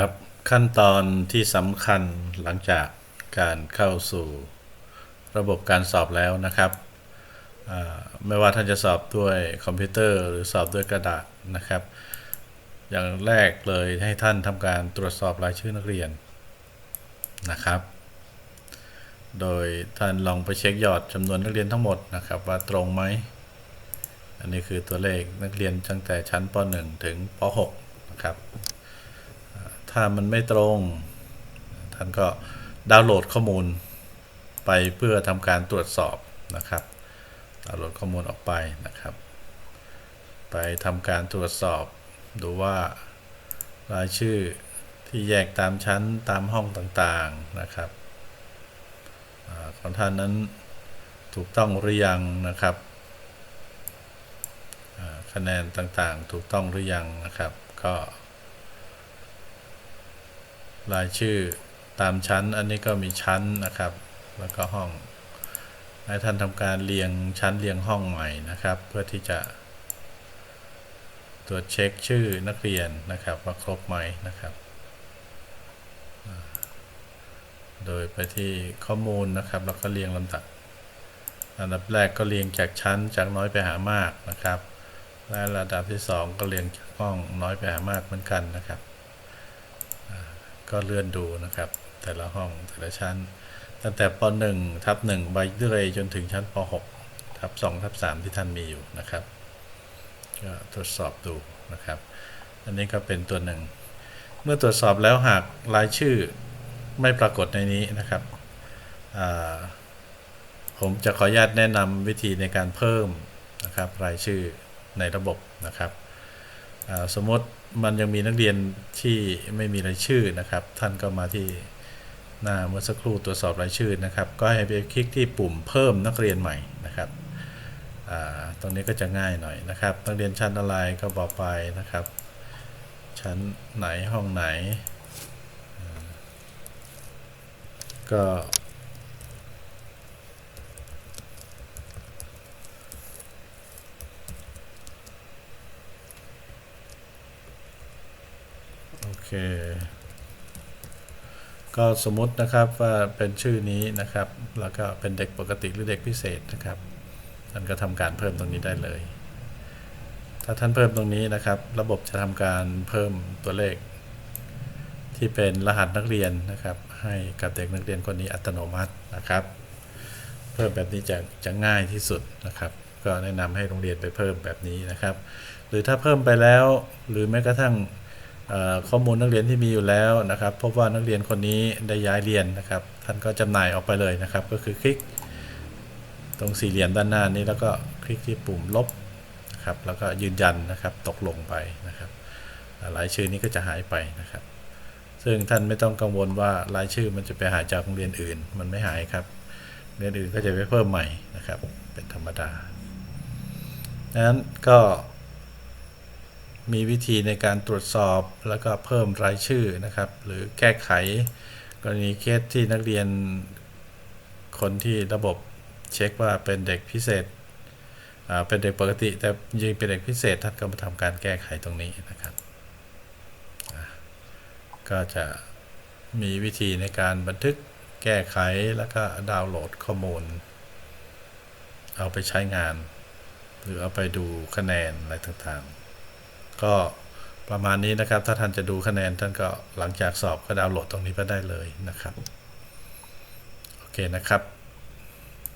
ครับขั้นตอนที่สำคัญหลังจากการเข้าสู่ระบบการสอบแล้วนะครับ ไม่ว่าท่านจะสอบด้วยคอมพิวเตอร์หรือสอบด้วยกระดาษนะครับ อย่างแรกเลยให้ท่านทำการตรวจสอบรายชื่อนักเรียนนะครับ โดยท่านลองไปเช็คยอดจำนวนนักเรียนทั้งหมดนะครับ ว่าตรงไหม อันนี้คือตัวเลขนักเรียนตั้งแต่ชั้นป .1 ถึงป .6 นะครับ ถ้ามันไม่ตรง ท่านก็ดาวน์โหลดข้อมูลไปเพื่อทำการตรวจสอบนะครับดาวน์โหลดข้อมูลออกไปนะครับ ไปทำการตรวจสอบ ดูว่ารายชื่อที่แยกตามชั้นตามห้องต่างๆนะครับอของท่านนั้นถูกต้องหรือยังนะครับคะแนนต่างๆ ถูกต้องหรือยังนะครับ ก็ รายชื่อตามชั้น อันนี้ก็มีชั้นนะครับ แล้วก็ห้อง ให้ท่านทำการเรียงชั้นเรียงห้องใหม่นะครับ เพื่อที่จะตรวจเช็คชื่อนักเรียนนะครับว่าครบไหมนะครับ โดยไปที่ข้อมูลนะครับ แล้วก็เรียงลำดับ อันดับแรกก็เรียงจากชั้นจากน้อยไปหามากนะครับ และระดับที่สองก็เรียงจากห้องน้อยไปหามากเหมือนกันนะครับ ก็เลื่อนดูนะครับ แต่ละห้องแต่ละชั้น ตั้งแต่ป .1 ทับ1ไปเรื่อยจนถึงชั้นป .6 ทับ2ทับ3ที่ท่านมีอยู่นะครับ ก็ตรวจสอบดูนะครับ อันนี้ก็เป็นตัวหนึ่ง เมื่อตรวจสอบแล้วหากรายชื่อไม่ปรากฏในนี้นะครับ ผมจะขออนุญาตแนะนำวิธีในการเพิ่มนะครับรายชื่อในระบบนะครับ สมมติมันยังมีนักเรียนที่ไม่มีรายชื่อนะครับ ท่านก็มาที่หน้าเมื่อสักครู่ตรวจสอบรายชื่อนะครับ ก็ให้ไปคลิกที่ปุ่มเพิ่มนักเรียนใหม่นะครับตรงนี้ก็จะง่ายหน่อยนะครับ นักเรียนชั้นอะไรก็บอกไปนะครับ ชั้นไหนห้องไหน ก็ โอเค ก็สมมตินะครับว่าเป็นชื่อนี้นะครับ แล้วก็เป็นเด็กปกติหรือเด็กพิเศษนะครับท่านก็ทำการเพิ่มตรงนี้ได้เลย ถ้าท่านเพิ่มตรงนี้นะครับ ระบบจะทำการเพิ่มตัวเลข ที่เป็นรหัสนักเรียนนะครับ ให้กับเด็กนักเรียนคนนี้อัตโนมัตินะครับ เพิ่มแบบนี้จะจะง่ายที่สุดนะครับ ก็แนะนำให้โรงเรียนไปเพิ่มแบบนี้นะครับ หรือถ้าเพิ่มไปแล้วหรือแม้กระทั่ง ข้อมูลนักเรียนที่มีอยู่แล้วนะครับ พบว่านักเรียนคนนี้ได้ย้ายเรียนนะครับ ท่านก็จำหน่ายออกไปเลยนะครับ ก็คือคลิก ตรงสี่เหลี่ยมด้านหน้านี้แล้วก็คลิกที่ปุ่มลบนะครับแล้วก็ยืนยันนะครับตกลงไปนะครับอ่ารายชื่อนี้ก็จะหายไปนะครับ ซึ่งท่านไม่ต้องกังวลว่ารายชื่อมันจะไปหายจากโรงเรียนอื่น มันไม่หายครับเรียนอื่นก็จะไปเพิ่มใหม่นะครับ เป็นธรรมดาดังนั้นก็ มีวิธีในการตรวจสอบแล้วก็เพิ่มรายชื่อนะครับ หรือแก้ไข กรณีเคสที่นักเรียนคนที่ระบบเช็คว่าเป็นเด็กพิเศษเป็นเด็กปกติ แต่ยิงเป็นเด็กพิเศษท่านก็มาทำการแก้ไขตรงนี้นะครับ ก็จะมีวิธีในการบันทึกแก้ไขแล้วก็ดาวน์โหลดข้อมูล เอาไปใช้งาน หรือเอาไปดูคะแนนอะไรต่างๆ ก็ประมาณนี้นะครับ ถ้าท่านจะดูคะแนนท่านก็หลังจากสอบก็ดาวน์โหลดตรงนี้ไปได้เลยนะครับ โอเคนะครับ